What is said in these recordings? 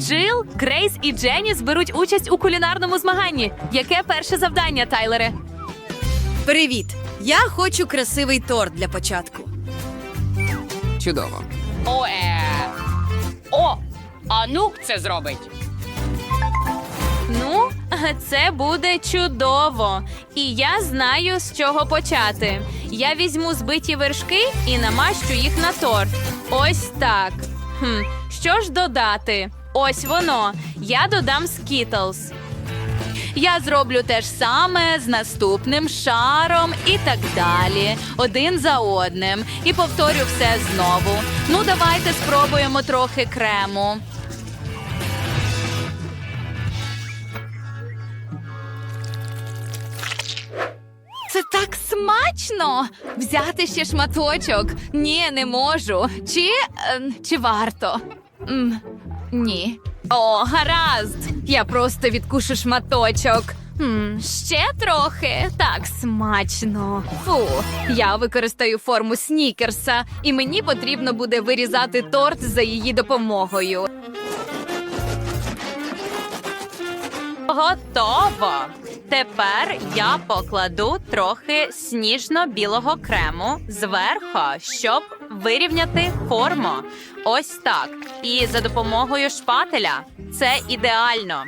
Джил, Грейс і Дженіс беруть участь у кулінарному змаганні. Яке перше завдання, Тайлере? Привіт! Я хочу красивий торт для початку. Чудово. О, е. О, Анук це зробить. Ну, це буде чудово. І я знаю, з чого почати. Я візьму збиті вершки і намащу їх на торт. Ось так. Хм, що ж додати? Ось воно. Я додам скітлз. Я зроблю те ж саме з наступним шаром і так далі, один за одним. І повторю все знову. Ну, давайте спробуємо трохи крему. Це так смачно! Взяти ще шматочок. Ні, не можу. Чи, е, чи варто? Ні. О, гаразд. Я просто відкушу шматочок. М, ще трохи. Так смачно. Фу, я використаю форму снікерса, і мені потрібно буде вирізати торт за її допомогою. Готово. Тепер я покладу трохи сніжно-білого крему зверху, щоб вирівняти форму. Ось так. І за допомогою шпателя. Це ідеально.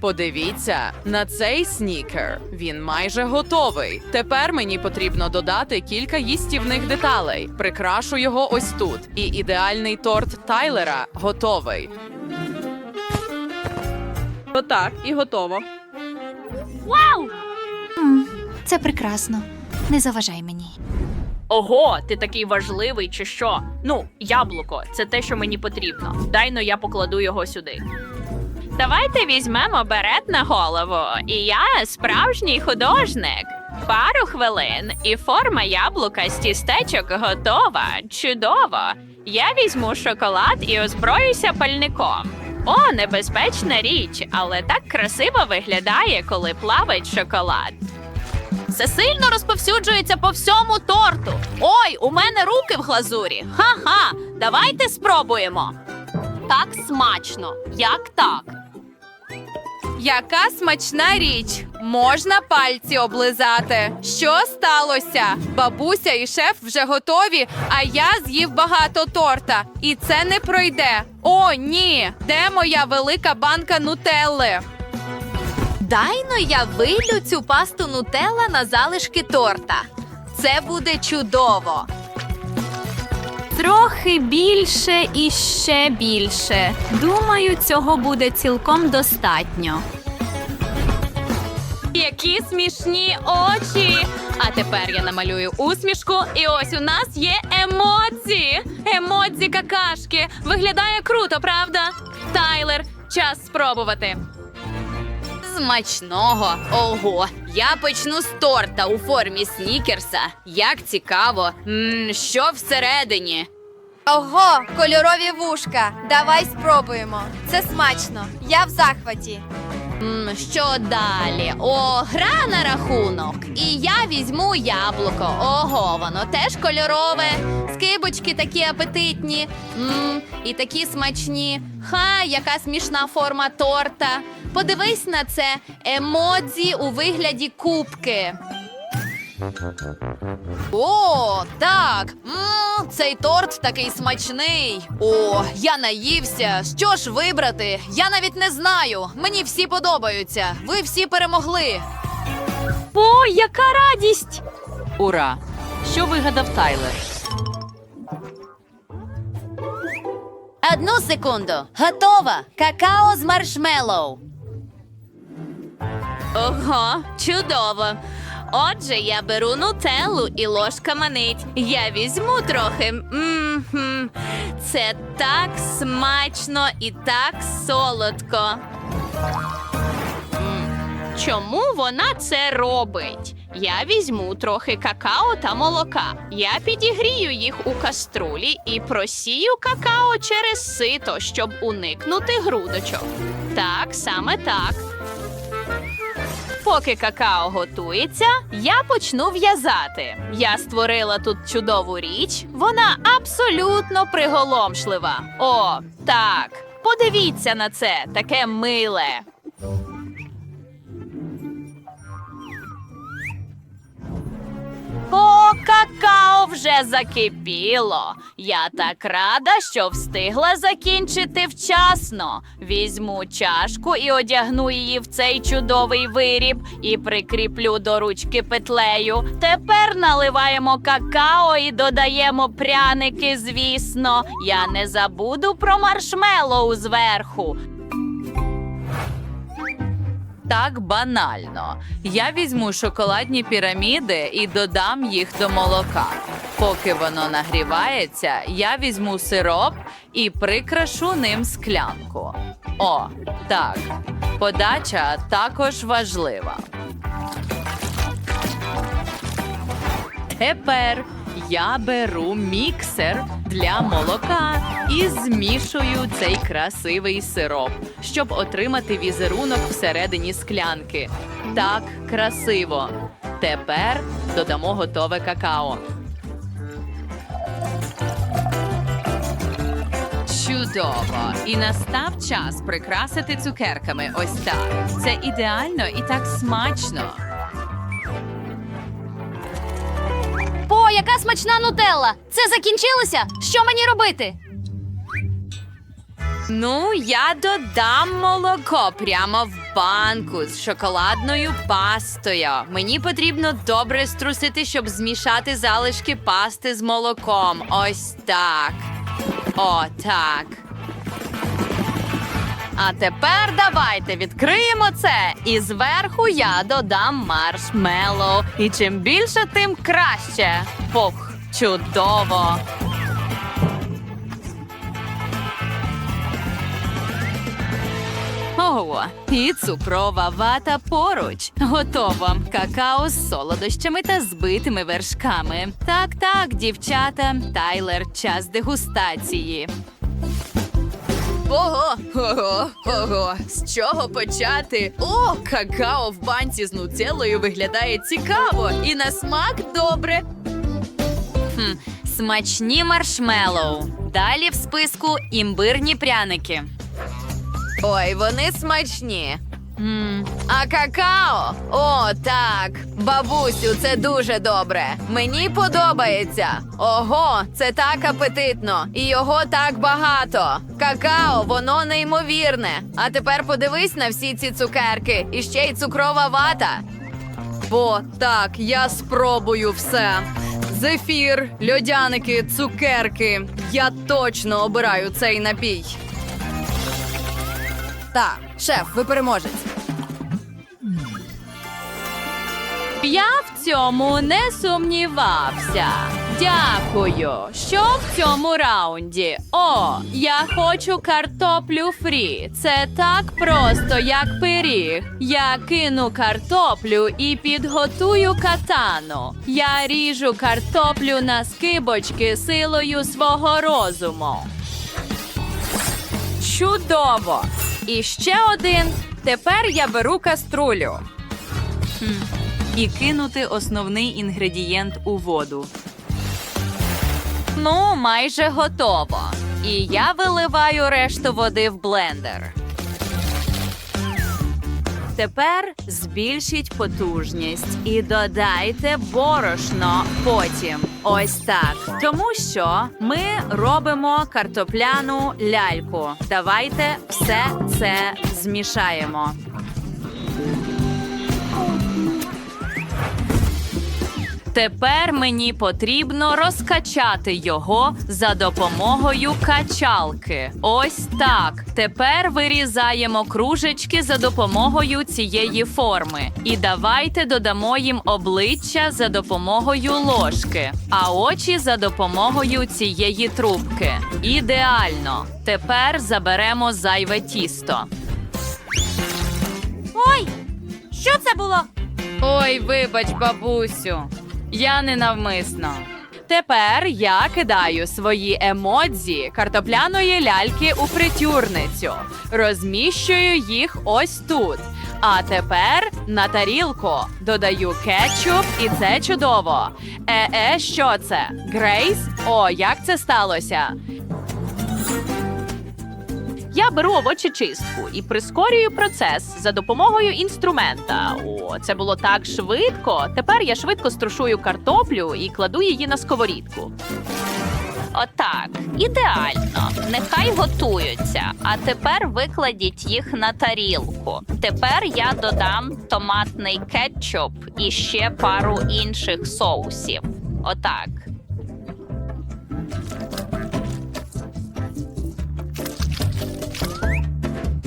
Подивіться на цей снікер. Він майже готовий. Тепер мені потрібно додати кілька їстівних деталей. Прикрашу його ось тут. І ідеальний торт Тайлера готовий. Отак, і готово. Вау! Це прекрасно. Не заважай мені. Ого, ти такий важливий, чи що? Ну, яблуко, це те, що мені потрібно. Дайно я покладу його сюди. Давайте візьмемо берет на голову. І я справжній художник. Пару хвилин, і форма яблука з тістечок готова. Чудово. Я візьму шоколад і озброюся пальником. О, небезпечна річ, але так красиво виглядає, коли плавить шоколад. Це сильно розповсюджується по всьому торту. Ой, у мене руки в глазурі. Ха-ха, давайте спробуємо. Так смачно. Як так? Яка смачна річ! Можна пальці облизати. Що сталося? Бабуся і шеф вже готові, а я з'їв багато торта. І це не пройде. О, ні! Де моя велика банка нутелли? Дайно я вилю цю пасту нутелла на залишки торта. Це буде чудово. Трохи більше і ще більше. Думаю, цього буде цілком достатньо. Які смішні очі! А тепер я намалюю усмішку, і ось у нас є емоції. Емоції какашки. Виглядає круто, правда? Тайлер, час спробувати. Смачного. Ого, я почну з торта у формі снікерса. Як цікаво. м що всередині? Ого, кольорові вушка. Давай спробуємо. Це смачно. Я в захваті. М, що далі? О, гра на рахунок. І я візьму яблуко. Ого, воно теж кольорове. Скибочки такі апетитні. м і такі смачні. Ха, яка смішна форма торта. Подивись на це емодзі у вигляді кубки. О, так. м цей торт такий смачний. О, я наївся. Що ж вибрати? Я навіть не знаю. Мені всі подобаються. Ви всі перемогли. О, яка радість! Ура! Що вигадав Тайлер? Одну секунду. Готова. Какао з маршмеллоу. Ого, чудово. Отже, я беру нутеллу і ложка манить. Я візьму трохи. М-хм. Це так смачно і так солодко. М, Чому вона це робить? Я візьму трохи какао та молока. Я підігрію їх у каструлі і просію какао через сито, щоб уникнути грудочок. Так, саме так. Поки какао готується, я почну в'язати. Я створила тут чудову річ. Вона абсолютно приголомшлива. О, так. Подивіться на це, таке миле. О, какао вже закипіло. Я так рада, що встигла закінчити вчасно. Візьму чашку і одягну її в цей чудовий виріб і прикріплю до ручки петлею. Тепер наливаємо какао і додаємо пряники, звісно. Я не забуду про маршмеллоу зверху. Так банально. Я візьму шоколадні піраміди і додам їх до молока. Поки воно нагрівається, я візьму сироп і прикрашу ним склянку. О, так. Подача також важлива. Тепер я беру міксер для молока і змішую цей красивий сироп, щоб отримати візерунок всередині склянки. Так красиво. Тепер додамо готове какао. Чудово! І настав час прикрасити цукерками. Ось так. Це ідеально і так смачно. Яка смачна нутелла! Це закінчилося? Що мені робити? Ну, я додам молоко прямо в банку з шоколадною пастою. Мені потрібно добре струсити, щоб змішати залишки пасти з молоком. Ось так. О, так. А тепер давайте відкриємо це. І зверху я додам маршмеллоу. І чим більше, тим краще. Фух, чудово. Ого, і цукрова вата поруч. Готово. Какао з солодощами та збитими вершками. Так, так, дівчата, Тайлер, час дегустації. Ого, ого, ого. З чого почати? О, какао в банці з нутеллою виглядає цікаво і на смак добре. Хм, смачні маршмеллоу. Далі в списку імбирні пряники. Ой, вони смачні. М А какао? О, так. Бабусю, це дуже добре. Мені подобається. Ого, це так апетитно. І його так багато. Какао, воно неймовірне. А тепер подивись на всі ці цукерки. І ще й цукрова вата. О, так, я спробую все. Зефір, льодяники, цукерки. Я точно обираю цей напій. Так, шеф, ви переможець. Я в цьому не сумнівався. Дякую. Що в цьому раунді? О, я хочу картоплю фрі. Це так просто, як пиріг. Я кину картоплю і підготую катану. Я ріжу картоплю на скибочки силою свого розуму. Чудово! І ще один. Тепер я беру каструлю. І кинути основний інгредієнт у воду. Ну, майже готово. І я виливаю решту води в блендер. Тепер збільшіть потужність і додайте борошно потім. Ось так. Тому що ми робимо картопляну ляльку. Давайте все це змішаємо. Тепер мені потрібно розкачати його за допомогою качалки. Ось так. Тепер вирізаємо кружечки за допомогою цієї форми. І давайте додамо їм обличчя за допомогою ложки, а очі за допомогою цієї трубки. Ідеально. Тепер заберемо зайве тісто. Ой! Що це було? Ой, вибач, бабусю. Я ненавмисно. Тепер я кидаю свої емодзі картопляної ляльки у фритюрницю. Розміщую їх ось тут. А тепер на тарілку додаю кетчуп, і це чудово. Е-е, що це? Грейс? О, як це сталося? Я беру овочечистку і прискорюю процес за допомогою інструмента. О, це було так швидко. Тепер я швидко струшую картоплю і кладу її на сковорідку. Отак, ідеально. Нехай готуються. А тепер викладіть їх на тарілку. Тепер я додам томатний кетчуп і ще пару інших соусів. Отак.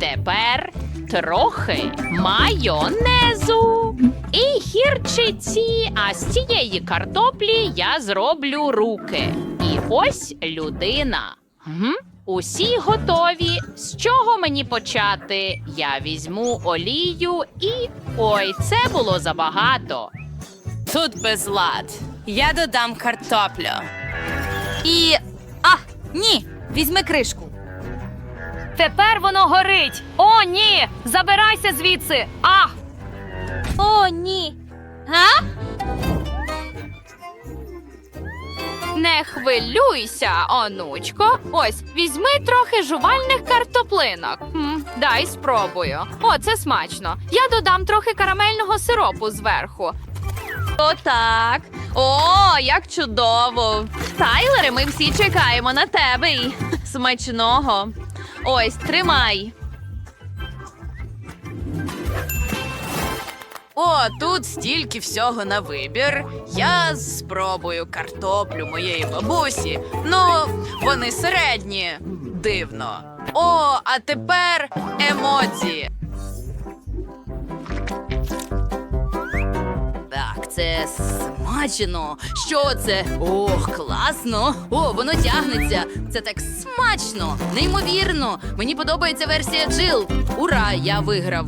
Тепер трохи майонезу і гірчиці. А з цієї картоплі я зроблю руки. І ось людина. Гм? Усі готові. З чого мені почати? Я візьму олію і. Ой, це було забагато. Тут безлад. Я додам картоплю. І. А, ні! Візьми кришку. Тепер воно горить. О, ні! Забирайся звідси. А! О, ні. Га? Не хвилюйся, онучко. Ось, візьми трохи жувальних картоплинок. М, дай спробую. О, це смачно. Я додам трохи карамельного сиропу зверху. Отак. О, як чудово. Тайлере, ми всі чекаємо на тебе. І Смачного. Ось, тримай. О, тут стільки всього на вибір. Я спробую картоплю моєї бабусі. Ну, вони середні. Дивно. О, а тепер емоції. Це смачно. Що це? Ох, класно. О, воно тягнеться. Це так смачно, неймовірно. Мені подобається версія Джил. Ура, я виграв.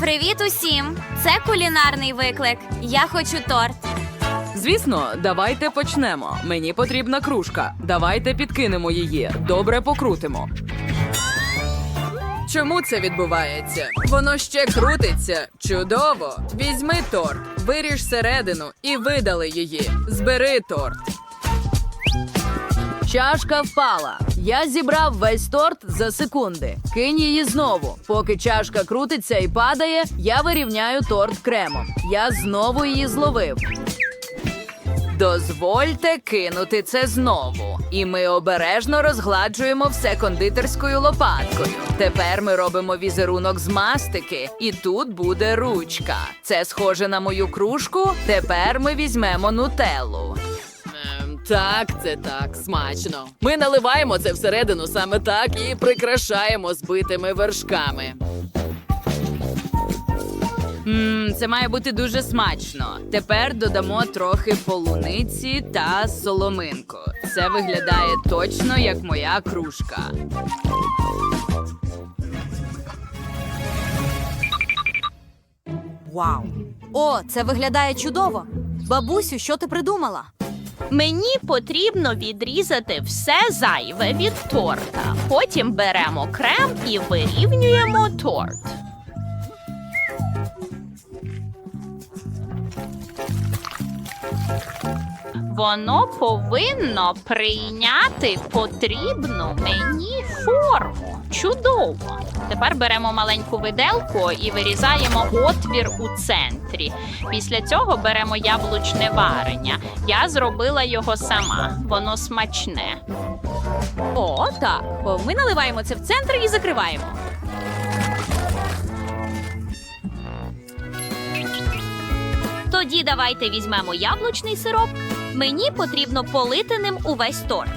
Привіт усім! Це кулінарний виклик. Я хочу торт. Звісно, давайте почнемо. Мені потрібна кружка. Давайте підкинемо її. Добре покрутимо. Чому це відбувається? Воно ще крутиться. Чудово. Візьми торт, виріж середину і видали її. Збери торт. Чашка впала. Я зібрав весь торт за секунди. Кинь її знову. Поки чашка крутиться і падає, я вирівняю торт кремом. Я знову її зловив. Дозвольте кинути це знову. І ми обережно розгладжуємо все кондитерською лопаткою. Тепер ми робимо візерунок з мастики, і тут буде ручка. Це схоже на мою кружку. Тепер ми візьмемо нутеллу. Ем, так, це так, смачно. Ми наливаємо це всередину саме так і прикрашаємо збитими вершками. Мм, це має бути дуже смачно. Тепер додамо трохи полуниці та соломинку. Це виглядає точно як моя кружка. Вау! О, це виглядає чудово. Бабусю, що ти придумала? Мені потрібно відрізати все зайве від торта. Потім беремо крем і вирівнюємо торт. Воно повинно прийняти потрібну мені форму. Чудово. Тепер беремо маленьку виделку і вирізаємо отвір у центрі. Після цього беремо яблучне варення. Я зробила його сама. Воно смачне. О, так. Ми наливаємо це в центр і закриваємо. Тоді давайте візьмемо яблучний сироп. Мені потрібно полити ним увесь торт.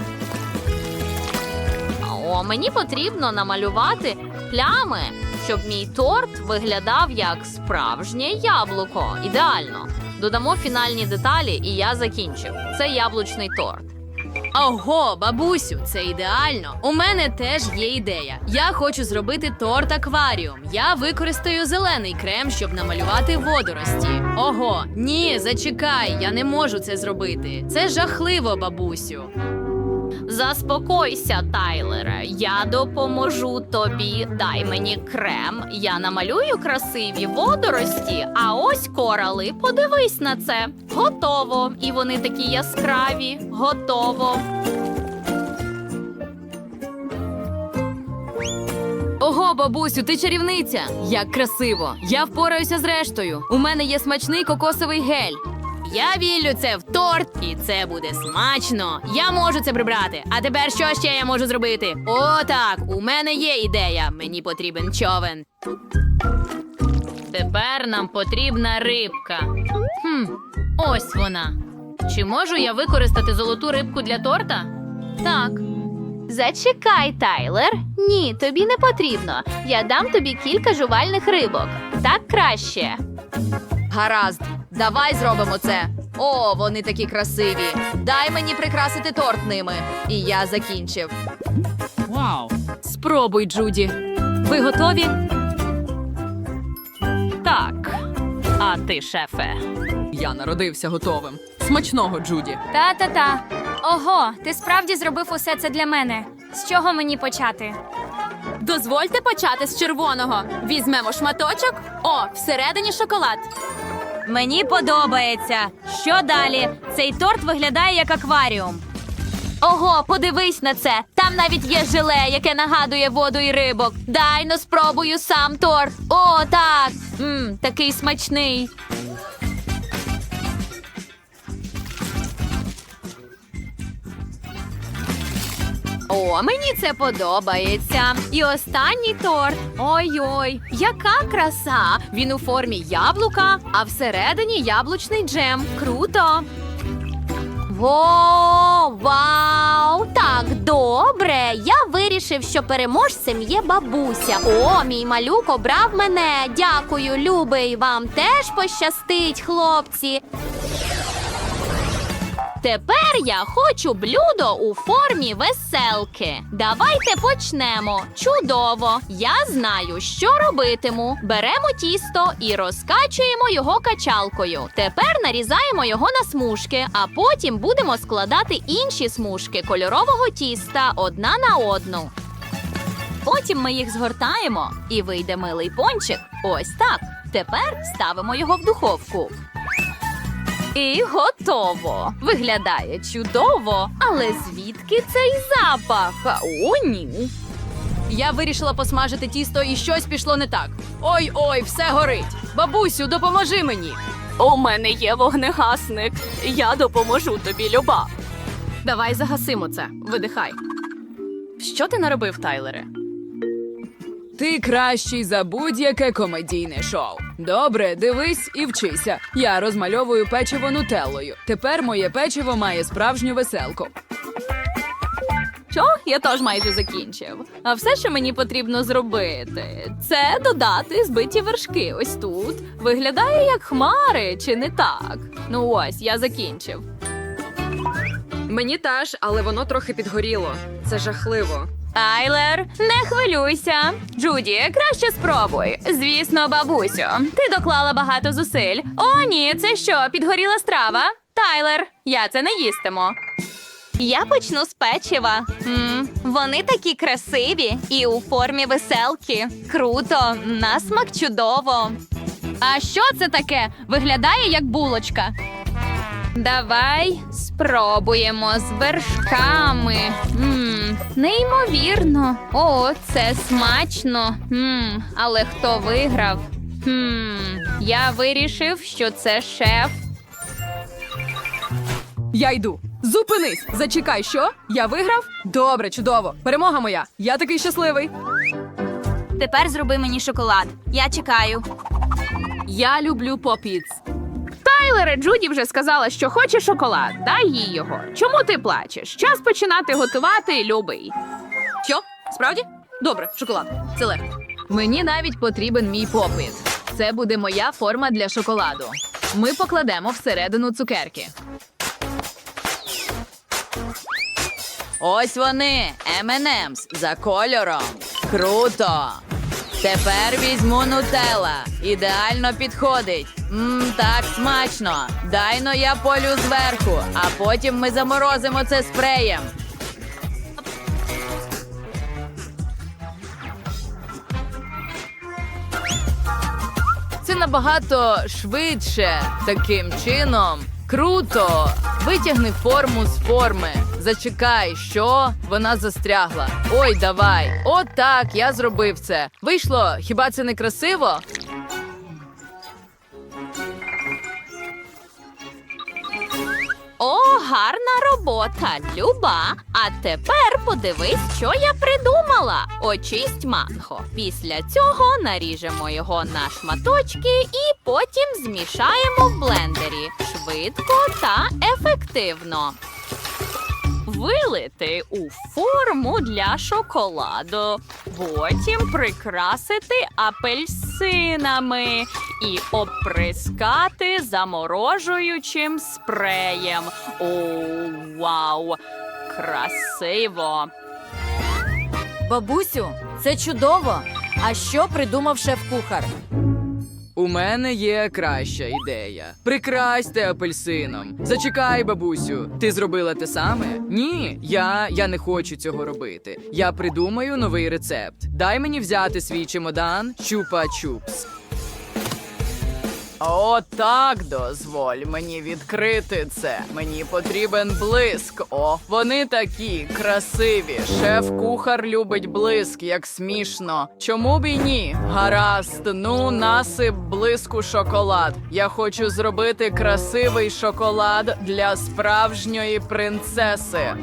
О, мені потрібно намалювати плями, щоб мій торт виглядав як справжнє яблуко. Ідеально. Додамо фінальні деталі, і я закінчив. Це яблучний торт. Ого, бабусю, це ідеально. У мене теж є ідея. Я хочу зробити торт акваріум. Я використаю зелений крем, щоб намалювати водорості. Ого, ні, зачекай, я не можу це зробити. Це жахливо, бабусю. Заспокойся, Тайлере. Я допоможу тобі. Дай мені крем. Я намалюю красиві водорості. А ось корали. Подивись на це. Готово. І вони такі яскраві. Готово. Ого, бабусю, ти чарівниця! Як красиво! Я впораюся з рештою. У мене є смачний кокосовий гель. Я віллю це в торт, і це буде смачно. Я можу це прибрати. А тепер що ще я можу зробити? О, так, у мене є ідея. Мені потрібен човен. Тепер нам потрібна рибка. Хм, ось вона. Чи можу я використати золоту рибку для торта? Так. Зачекай, Тайлер. Ні, тобі не потрібно. Я дам тобі кілька жувальних рибок. Так краще. Гаразд, давай зробимо це. О, вони такі красиві. Дай мені прикрасити торт ними. І я закінчив. Вау! Спробуй, Джуді. Ви готові? Так. А ти, шефе. Я народився готовим. Смачного, Джуді. Та-та-та. Ого, ти справді зробив усе це для мене. З чого мені почати? Дозвольте почати з червоного. Візьмемо шматочок. О, всередині шоколад. Мені подобається. Що далі? Цей торт виглядає як акваріум. Ого, подивись на це. Там навіть є желе, яке нагадує воду і рибок. Дай но спробую сам торт. О, так. Мм, такий смачний. О, мені це подобається. І останній торт. Ой-ой, яка краса! Він у формі яблука, а всередині яблучний джем. Круто! Во, вау! Так, добре. Я вирішив, що переможцем є бабуся. О, мій малюк обрав мене. Дякую, любий. Вам теж пощастить, хлопці. Тепер я хочу блюдо у формі веселки. Давайте почнемо. Чудово! Я знаю, що робитиму. Беремо тісто і розкачуємо його качалкою. Тепер нарізаємо його на смужки, а потім будемо складати інші смужки кольорового тіста одна на одну. Потім ми їх згортаємо і вийде милий пончик. Ось так. Тепер ставимо його в духовку. І готово. Виглядає чудово. Але звідки цей запах? О, ні. Я вирішила посмажити тісто, і щось пішло не так. Ой-ой, все горить. Бабусю, допоможи мені. У мене є вогнегасник. Я допоможу тобі, люба. Давай загасимо це. Видихай. Що ти наробив, Тайлере? Ти кращий за будь-яке комедійне шоу. Добре, дивись і вчися. Я розмальовую печиво нутеллою. Тепер моє печиво має справжню веселку. Що? Я теж майже закінчив. А все, що мені потрібно зробити, це додати збиті вершки. Ось тут. Виглядає як хмари, чи не так? Ну ось, я закінчив. Мені теж, але воно трохи підгоріло. Це жахливо. Тайлер, не хвилюйся. Джуді, краще спробуй. Звісно, бабусю. Ти доклала багато зусиль. О, ні, це що, підгоріла страва? Тайлер, я це не їстиму. Я почну з печива. м вони такі красиві і у формі веселки. Круто, на смак чудово. А що це таке? Виглядає як булочка. Давай спробуємо з вершками. м неймовірно. О, це смачно. м але хто виграв? Хм, я вирішив, що це шеф. Я йду. Зупинись! Зачекай, що? Я виграв? Добре, чудово. Перемога моя. Я такий щасливий. Тепер зроби мені шоколад. Я чекаю. Я люблю попіц. Тайлере, Джуді вже сказала, що хоче шоколад. Дай їй його. Чому ти плачеш? Час починати готувати, любий. Що? Справді? Добре, шоколад. Це легко. Мені навіть потрібен мій попит. Це буде моя форма для шоколаду. Ми покладемо всередину цукерки. Ось вони, M&M's за кольором. Круто! Тепер візьму нутелла. Ідеально підходить. Мм, так смачно. Дайно я полю зверху, а потім ми заморозимо це спреєм. Це набагато швидше. Таким чином. Круто! Витягни форму з форми. Зачекай, що вона застрягла. Ой, давай. От так, я зробив це. Вийшло, хіба це не красиво? О, гарна робота, Люба. А тепер подивись, що я придумала. Очисть манго. Після цього наріжемо його на шматочки і потім змішаємо в блендері швидко та ефективно. Вилити у форму для шоколаду, потім прикрасити апельсинами і оприскати заморожуючим спреєм. О, вау! Красиво! Бабусю, це чудово. А що придумав шеф-кухар? У мене є краща ідея. Прикрасьте апельсином. Зачекай, бабусю. Ти зробила те саме? Ні, я, я не хочу цього робити. Я придумаю новий рецепт. Дай мені взяти свій чемодан чупа-чупс. О, так дозволь мені відкрити це. Мені потрібен блиск. О, вони такі красиві. Шеф-кухар любить блиск, як смішно. Чому б і ні? Гаразд, ну насип блиску шоколад. Я хочу зробити красивий шоколад для справжньої принцеси.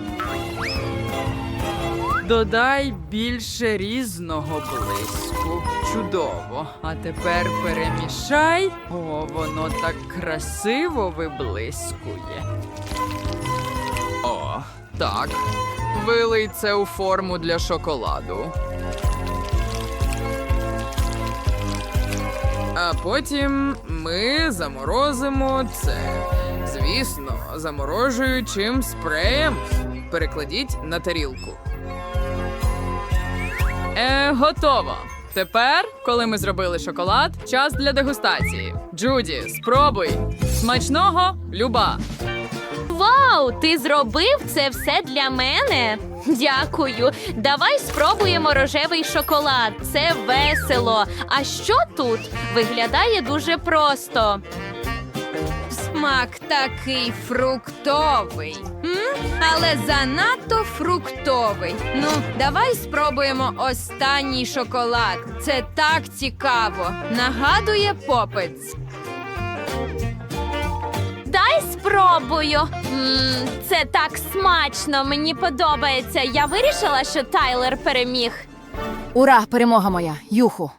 Додай більше різного блиску. Чудово. А тепер перемішай. О, воно так красиво виблискує. О, так. Вилий це у форму для шоколаду. А потім ми заморозимо це. Звісно, заморожуючим спреєм. Перекладіть на тарілку. Е, готово. Тепер, коли ми зробили шоколад, час для дегустації. Джуді, спробуй. Смачного, люба. Вау, ти зробив це все для мене? Дякую. Давай спробуємо рожевий шоколад. Це весело. А що тут? Виглядає дуже просто. Смак такий фруктовий. М? Але занадто фруктовий. Ну, давай спробуємо останній шоколад. Це так цікаво. Нагадує попець. Дай спробую. м це так смачно. Мені подобається. Я вирішила, що Тайлер переміг. Ура, перемога моя! Юху!